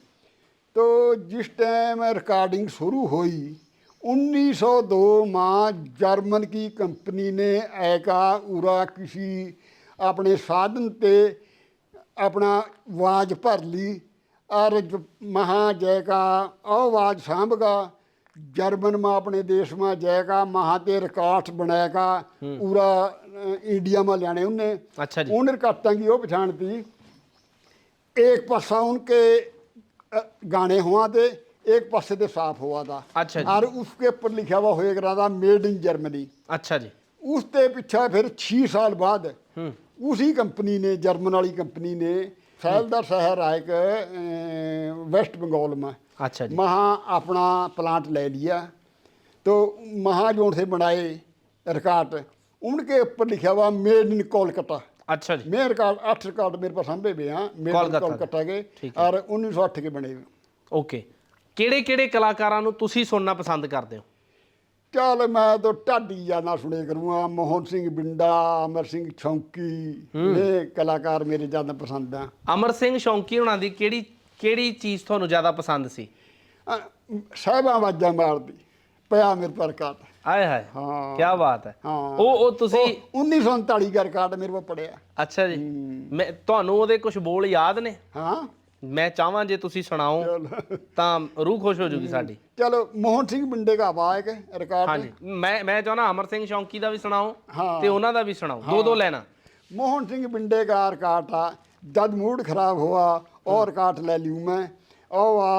ਤੋ ਜਿਸ ਟਾਈਮ ਰਿਕਾਰਡਿੰਗ ਸ਼ੁਰੂ ਹੋਈ 1902 में जर्मन की कंपनी ने एका उरा किसी अपने साधन ते अपना आवाज भर ली और ज- महा जयका आवाज सांभगा जर्मन में अपने देश में जयका महा ते रिकॉर्ड बनाएगा पूरा अ, इंडिया में लियाने उनने ਅੱਛਾ ਜੀ उन रिकॉर्डों की वो पछाण थी एक पासा उनके अ, गाने हुआ थे एक पासे ते साफ हुआ था अच्छा जी। और उसके ऊपर लिखा हुआ होएगा था मेड इन जर्मनी ਅੱਛਾ जी उसके पीछे फिर छह साल बाद हम्म। उसी कंपनी ने जर्मन वाली कंपनी ने सैलदा शहर है एक अ, वेस्ट बंगाल में ਅੱਛਾ ਜੀ महा अपना प्लांट ले लिया तो महा जो से बनाए रिकॉर्ड उनके ऊपर लिखा हुआ मेड इन कोलकाता ਅੱਛਾ जी मैं रिकॉर्ड आठ रिकॉर्ड मेरे पास सामने भी हैं मेड इन कोलकाता कोलकाता के ठीक और उन्नीस सौ अठ के बने हुए ਓਕੇ ਕਿਹੜੇ-ਕਿਹੜੇ ਕਲਾਕਾਰਾਂ ਨੂੰ ਤੁਸੀਂ ਸੁਣਨਾ ਪਸੰਦ ਕਰਦੇ ਹੋ? ਚੱਲ ਮੈਂ ਤਾਂ ਢਾਡੀ ਜਾਣਾ ਸੁਣੇ ਕਰੂੰਗਾ ਮੋਹਨ ਸਿੰਘ ਬਿੰਡਾ ਅਮਰ ਸਿੰਘ ਛੌਂਕੀ ਇਹ ਕਲਾਕਾਰ ਮੇਰੇ ਜ਼ਿਆਦਾ ਪਸੰਦ ਆ। ਅਮਰ ਸਿੰਘ ਸ਼ੌਂਕੀ ਹੋਣਾ ਦੀ ਕਿਹੜੀ ਕਿਹੜੀ ਚੀਜ਼ ਤੁਹਾਨੂੰ ਜ਼ਿਆਦਾ ਪਸੰਦ ਸੀ? ਸਹਿਬਾ ਆਵਾਜ਼ਾਂ ਮਾਰਦੀ ਪਿਆ ਮੇਰੇ ਪਰ ਕਾਟ ਆਏ ਹਾਏ ਹਾਂ। ਕੀ ਬਾਤ ਹੈ। ਉਹ ਉਹ ਤੁਸੀਂ 1939 ਕਰ ਕਾਟ ਮੇਰੇ ਕੋਲ ਪੜਿਆ। ਅੱਛਾ ਜੀ। ਮੈਂ ਤੁਹਾਨੂੰ ਉਹਦੇ ਕੁਝ ਬੋਲ ਯਾਦ ਨੇ? ਹਾਂ। ਮੈਂ ਚਾਹਾਂ ਜੇ ਤੁਸੀਂ ਸੁਣਾਓ चलो ਤਾਂ ਰੂਹ ਖੁਸ਼ ਹੋ ਜੂਗੀ ਸਾਡੀ चलो मोहन सिंह बिंडे का आवाज है रिकॉर्ड ਹਾਂਜੀ ਮੈਂ ਮੈਂ ਚਾਹਣਾ ਅਮਰ ਸਿੰਘ ਸ਼ੌਂਕੀ ਦਾ ਵੀ ਸੁਣਾਓ ਹਾਂ। ਤੇ ਉਹਨਾਂ ਦਾ ਵੀ ਸੁਣਾਓ ਦੋ ਦੋ ਲੈਣਾ मोहन सिंह बिंडे का रिकॉर्ड था जब मूड खराब हुआ और रिकॉर्ड ले लूँ मैं और आ,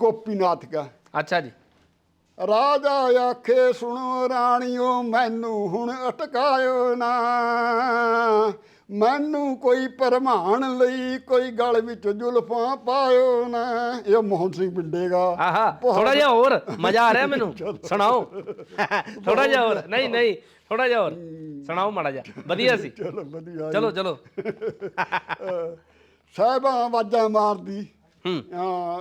गोपीनाथ का ਅੱਛਾ ਜੀ ਰਾਜਾ ਆਖੇ ਸੁਣੋ ਰਾਣੀਓ ਮੈਨੂੰ ਹੁਣ ਅਟਕਾਇਓ ਨਾ ਮੈਨੂੰ ਕੋਈ ਪਰਮਾਨ ਲਈ ਕੋਈ ਗਲ ਵਿੱਚ ਜ਼ੁਲਫਾਂ ਪਾਇਓ ਨਾ। ਇਹ ਮੋਹਨ ਸਿੰਘ ਪਿੰਡੇਗਾ। ਆਹਾ ਥੋੜਾ ਜਿਹਾ ਹੋਰ ਮਜ਼ਾ ਆ ਰਿਹਾ ਮੈਨੂੰ। [LAUGHS] ਸੁਣਾਓ। [LAUGHS] ਥੋੜਾ ਜਿਹਾ ਹੋਰ। ਨਹੀਂ ਨਹੀਂ ਥੋੜਾ ਜਿਹਾ ਹੋਰ। ਸੁਣਾਓ ਮਾੜਾ ਜਿਹਾ। ਵਧੀਆ ਸੀ। ਚਲੋ ਵਧੀਆ ਚਲੋ ਚਲੋ। ਸਾਹਿਬਾਂ ਆਵਾਜ਼ਾਂ ਮਾਰਦੀ। ਹੂੰ।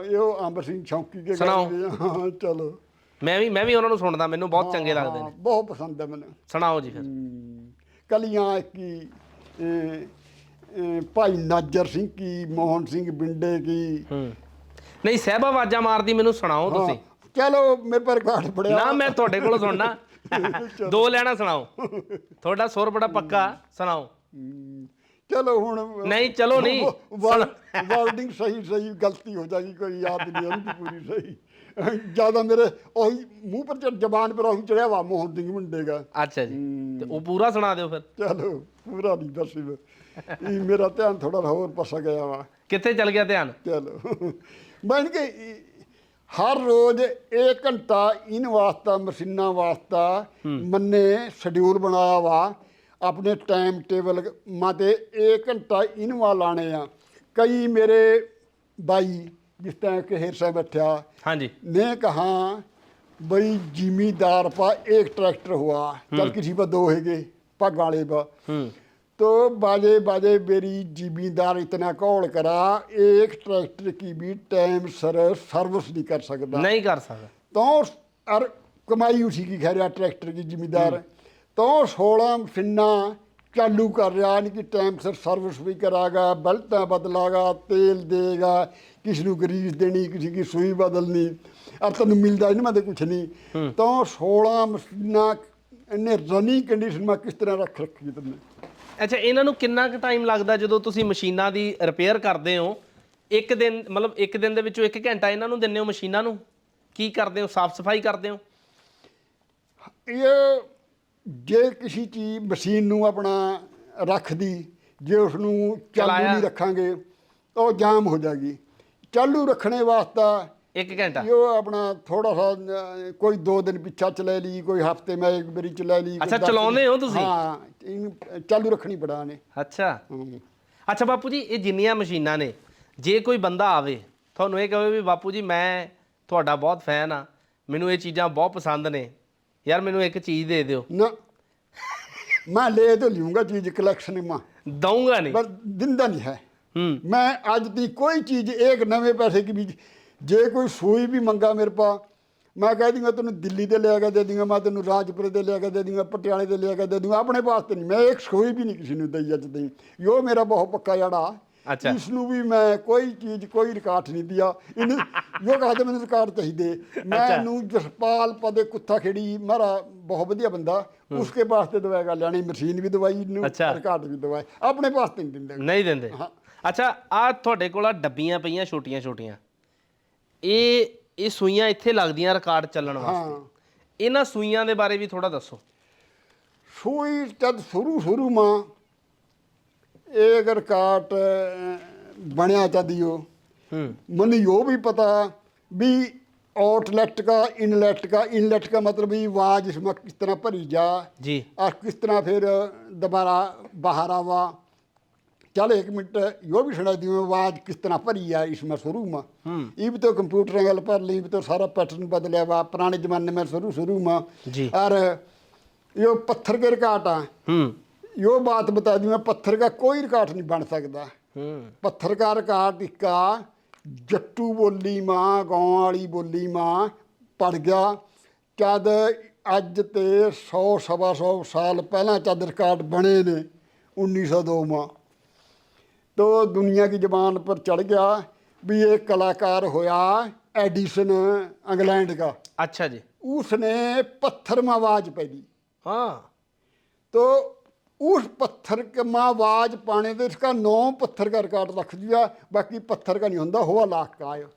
ਇਹ ਅੰਬਰ ਸਿੰਘ ਚੌਂਕੀ ਆ। ਹਾਂ ਚਲੋ। ਮੈਂ ਵੀ ਮੈਂ ਵੀ ਉਹਨਾਂ ਨੂੰ ਸੁਣਦਾ। ਮੈਨੂੰ ਬਹੁਤ ਚੰਗੇ ਲੱਗਦੇ ਨੇ। ਬਹੁਤ ਪਸੰਦ ਹੈ ਮੈਨੂੰ। ਸੁਣਾਓ ਜੀ ਫਿਰ। ਕਲੀਆਂ ਕੀ ਅਹ, ਅਹ, ਭਾਈ ਨਾਜਰ ਸਿੰਘ ਕੀ ਮੋਹਨ ਸਿੰਘ ਬਿੰਡੇ ਕੀ। ਹੂੰ। ਨਹੀਂ ਸਹਿਬਾ ਆਵਾਜ਼ਾਂ ਮਾਰਦੀ ਮੈਨੂੰ ਸੁਣਾਓ ਤੁਸੀਂ। ਚਲੋ ਮੇਰੇ ਪਰ ਘਾਟ ਪੜਿਆ ਨਾ ਮੈਂ ਤੁਹਾਡੇ ਕੋਲੋਂ ਸੁਣਨਾ। ਦੋ ਲੈਣਾ ਸੁਣਾਓ। ਤੁਹਾਡਾ ਸੁਰ ਬੜਾ ਪੱਕਾ ਸੁਣਾਓ। ਚਲੋ ਹੁਣ ਨਹੀਂ ਚਲੋ ਨਹੀਂ ਵਰਡਿੰਗ ਸਹੀ ਸਹੀ ਗਲਤੀ ਹੋ ਜਾਗੀ ਕੋਈ ਯਾਦ ਨਹੀਂ ਆਉਂਦੀ ਪੂਰੀ ਸਹੀ। [LAUGHS] ਜ਼ਿਆਦਾ ਮੇਰੇ ਉਹੀ ਮੂੰਹ ਪਰ ਚੜ੍ਹ- ਜ਼ਬਾਨ ਪਰ ਉਹੀ ਚੜਿਆ ਵਾ ਮੋਹਨ ਸਿੰਘ ਮੁੰਡੇਗਾ ਅੱਛਾ ਜੀ। ਤੇ ਉਹ ਪੂਰਾ ਸੁਣਾ ਦਿਓ ਫਿਰ। ਚਲੋ ਪੂਰਾ ਨਹੀਂ ਦੱਸੀ ਮੈਂ। ਇਹ ਮੇਰਾ ਧਿਆਨ ਥੋੜਾ ਹੋਰ ਪਾਸਾ ਗਿਆ ਵਾ। ਕਿੱਥੇ ਚਲ ਗਿਆ ਧਿਆਨ? ਚਲੋ। ਬਣ ਕੇ ਹਰ ਰੋਜ਼ 1 ਘੰਟਾ ਇਨ ਵਾਸਤਾ ਮਸ਼ੀਨਾਂ ਵਾਸਤਾ ਮੰਨੇ ਸ਼ਡਿਊਲ ਬਣਾਇਆ ਵਾ। ਆਪਣੇ ਟਾਈਮ ਟੇਬਲ ਮਾਤੇ 1 ਘੰਟਾ ਇਨ ਵਾ ਲਾਣੇ ਆ। ਕਈ ਮੇਰੇ ਬਾਈ ਜਿਸ ਤਰ੍ਹਾਂ ਕਿ ਹਿਰਸਾ ਬੈਠਾ ਹਾਂਜੀ ने कहा भाई जिमीदार पा एक ट्रैक्टर हुआ चल किसी पर दो है पग वाले पर ਹੂੰ तो बाजे बाजे मेरी जिमीदार इतना कौल करा एक ट्रैक्टर की भी टाइम सर सर्विस नहीं कर सकता ਨਹੀਂ ਕਰ ਸਕਦਾ तो और कमाई उसी की खैर ट्रैक्टर की जिम्मेदार तो सोलह मशीना ਚਾਲੂ ਕਰ ਰਿਹਾ ਨਹੀਂ ਕਿ ਟਾਈਮ ਸਿਰ ਸਰਵਿਸ ਵੀ ਕਰਾਗਾ ਬਲਟਾਂ ਬਦਲਾਗਾ ਤੇਲ ਦੇਗਾ ਕਿਸ ਨੂੰ ਗਰੀਸ ਦੇਣੀ ਕਿਸੇ ਦੀ ਸੂਈ ਬਦਲਣੀ ਅਰ ਤੁਹਾਨੂੰ ਮਿਲਦਾ ਇਹਨਾਂ ਦੇ ਕੁਛ ਨਹੀਂ ਤਾਂ 16 ਮਸ਼ੀਨਾਂ ਇਹਨੇ ਰਨੀ ਕੰਡੀਸ਼ਨ ਮਾ ਕਿਸ ਤਰ੍ਹਾਂ ਰੱਖ ਰੱਖੀ ਤੁਮਨੇ ਅੱਛਾ ਇਹਨਾਂ ਨੂੰ ਕਿੰਨਾ ਕੁ ਟਾਈਮ ਲੱਗਦਾ ਜਦੋਂ ਤੁਸੀਂ ਮਸ਼ੀਨਾਂ ਦੀ ਰਿਪੇਅਰ ਕਰਦੇ ਹੋ? ਇੱਕ ਦਿਨ ਮਤਲਬ ਇੱਕ ਦਿਨ ਦੇ ਵਿੱਚੋਂ ਇੱਕ ਘੰਟਾ ਇਹਨਾਂ ਨੂੰ ਦਿੰਦੇ ਹੋ ਮਸ਼ੀਨਾਂ ਨੂੰ? ਕੀ ਕਰਦੇ ਹੋ? ਸਾਫ਼ ਸਫ਼ਾਈ ਕਰਦੇ ਹੋ? ਇਹ ਜੇ ਕਿਸੇ ਚੀਜ਼ ਮਸ਼ੀਨ ਨੂੰ ਆਪਣਾ ਰੱਖਦੀ ਜੇ ਉਸ ਨੂੰ ਚਾਲੂ ਚਲਾਇਆ। ਨਹੀਂ ਰੱਖਾਂਗੇ ਤਾਂ ਉਹ ਜਾਮ ਹੋ ਜਾਏਗੀ ਚਾਲੂ ਰੱਖਣੇ ਵਾਸਤਾ ਇੱਕ ਘੰਟਾ ਇਹ ਆਪਣਾ ਥੋੜਾ ਸਾ ਕੋਈ ਦੋ ਦਿਨ ਪਿੱਛਾ ਚਲਾ ਲਈ ਕੋਈ ਹਫ਼ਤੇ ਮੈਂ ਇੱਕ ਵਾਰੀ ਚਲਾ ਲਈ ਕੋਈ ਅੱਛਾ, ਦਸ ਚਲਾਉਂਦੇ ਹੋ ਤੁਸੀਂ? ਹਾਂ ਇਹਨੂੰ ਚਾਲੂ ਰੱਖਣੀ ਬੜਾ ਨੇ ਅੱਛਾ ਹਮ। ਅੱਛਾ ਬਾਪੂ ਜੀ ਇਹ ਜਿੰਨੀਆਂ ਮਸ਼ੀਨਾਂ ਨੇ ਜੇ ਕੋਈ ਬੰਦਾ ਆਵੇ ਤੁਹਾਨੂੰ ਇਹ ਕਹੇ ਵੀ ਬਾਪੂ ਜੀ ਮੈਂ ਤੁਹਾਡਾ ਬਹੁਤ ਫੈਨ ਆ ਮੈਨੂੰ ਇਹ ਚੀਜ਼ਾਂ ਬਹੁਤ ਪਸੰਦ ਨੇ ਯਾਰ ਮੈਨੂੰ ਇੱਕ ਚੀਜ਼ ਦੇ ਦਿਓ ਨਾ मैं ले तो लूंगा चीज कलेक्शन में ਦਊਂਗਾ ਨਹੀਂ पर दिंदा नहीं है ਹੂੰ मैं आज दी कोई चीज एक नवे पैसे की भी जे कोई सूई भी मंगा मेरे पा मैं कह दूंगा तेन दिल्ली दे लिया के दे दूंगा मैं तेन राजपुर दे लिया के दे दूंगा पटियाले दे लिया के दे दूंगा अपने वास्ते नहीं मैं एक सूई भी नहीं किसी ने दी अज दी यो मेरा बहुत पक्का जड़ा ਅੱਛਾ। ਇਸ ਨੂੰ ਵੀ ਮੈਂ ਕੋਈ ਚੀਜ਼ ਕੋਈ ਰਿਕਾਰਡ ਨਹੀਂ ਦਿਆ। ਇਹਨੂੰ [LAUGHS] ਯੋਗ ਹਾਜ਼ਮ ਮੈਨੂੰ ਰਿਕਾਰਡ ਚਾਹੀਦੇ। ਮੈਂ ਇਹਨੂੰ ਜਸਪਾਲ ਪਦੇ ਕੁੱਤਾ ਖੇੜੀ ਮਾਰਾ ਬਹੁਤ ਵਧੀਆ ਬੰਦਾ। ਉਸਕੇ ਵਾਸਤੇ ਦਵਾਈ ਗਾ ਲੈਣੀ ਮਸ਼ੀਨ ਵੀ ਦਵਾਈ ਨੂੰ ਰਿਕਾਰਡ ਵੀ ਦਵਾਈ ਆਪਣੇ ਵਾਸਤੇ ਨਹੀਂ ਦਿੰਦੇ। ਨਹੀਂ ਦਿੰਦੇ। ਅੱਛਾ ਆ ਤੁਹਾਡੇ ਕੋਲ ਆ ਡੱਬੀਆਂ ਪਈਆਂ ਛੋਟੀਆਂ ਛੋਟੀਆਂ। ਇਹ ਇਹ ਸੂਈਆਂ ਇੱਥੇ ਲੱਗਦੀਆਂ ਰਿਕਾਰਡ ਚੱਲਣ ਵਾਸਤੇ। ਇਹਨਾਂ ਸੂਈਆਂ ਦੇ ਬਾਰੇ ਵੀ ਥੋੜਾ ਦੱਸੋ। ਸੂਈ ਜਦ ਸ਼ੁਰੂ ਸ਼ੁਰੂ ਮਾਂ ਇਹ ਅਗਰ ਕਾਟ ਅਹ, ਬਣਿਆ ਚਦੀਓ ਹੂੰ ਮੈਨੂੰ ਇਹ ਵੀ ਪਤਾ ਵੀ आउटलेट का इनलेट का इनलेट का मतलब भी आवाज इसमें किस तरह भरी जा ਜੀ और किस तरह फिर दोबारा बाहर आवा चल एक मिनट यो भी सुना दी आवाज किस तरह भरी है इसमें शुरू में ये भी तो कंप्यूटर गल भर ली भी तो सारा पैटर्न बदलिया हुआ पुराने जमाने में शुरू शुरू में जी। और यो पत्थर के रिकार्ड है ਹੂੰ यो बात बता दी मैं पत्थर का कोई रिकार्ड नहीं बन सकता ਹੂੰ ਪੱਥਰ ਦਾ ਰਿਕਾਰਡ ਇੱਕਾ ਜੱਟੂ ਬੋਲੀ ਮਾਂ ਗਾਂ ਵਾਲੀ ਬੋਲੀ ਮਾਂ ਪੜ ਗਿਆ ਜਦ ਅੱਜ ਤੇ 100 ਸਵਾ 100 ਸਾਲ ਪਹਿਲਾਂ ਜਦ ਰਿਕਾਰਡ ਬਣੇ ਨੇ 1902 ਮਾਂ तो दुनिया की जबान पर चढ़ गया भी एक कलाकार होया एडिसन इंग्लैंड का ਅੱਛਾ ਜੀ उसने पत्थर में आवाज पैदी ਹਾਂ तो उस पत्थर के माँ आवाज पाने से इसका नौ पत्थर का रिकॉर्ड रख दिया बाकी पत्थर का नहीं होता हुआ लाख का आयो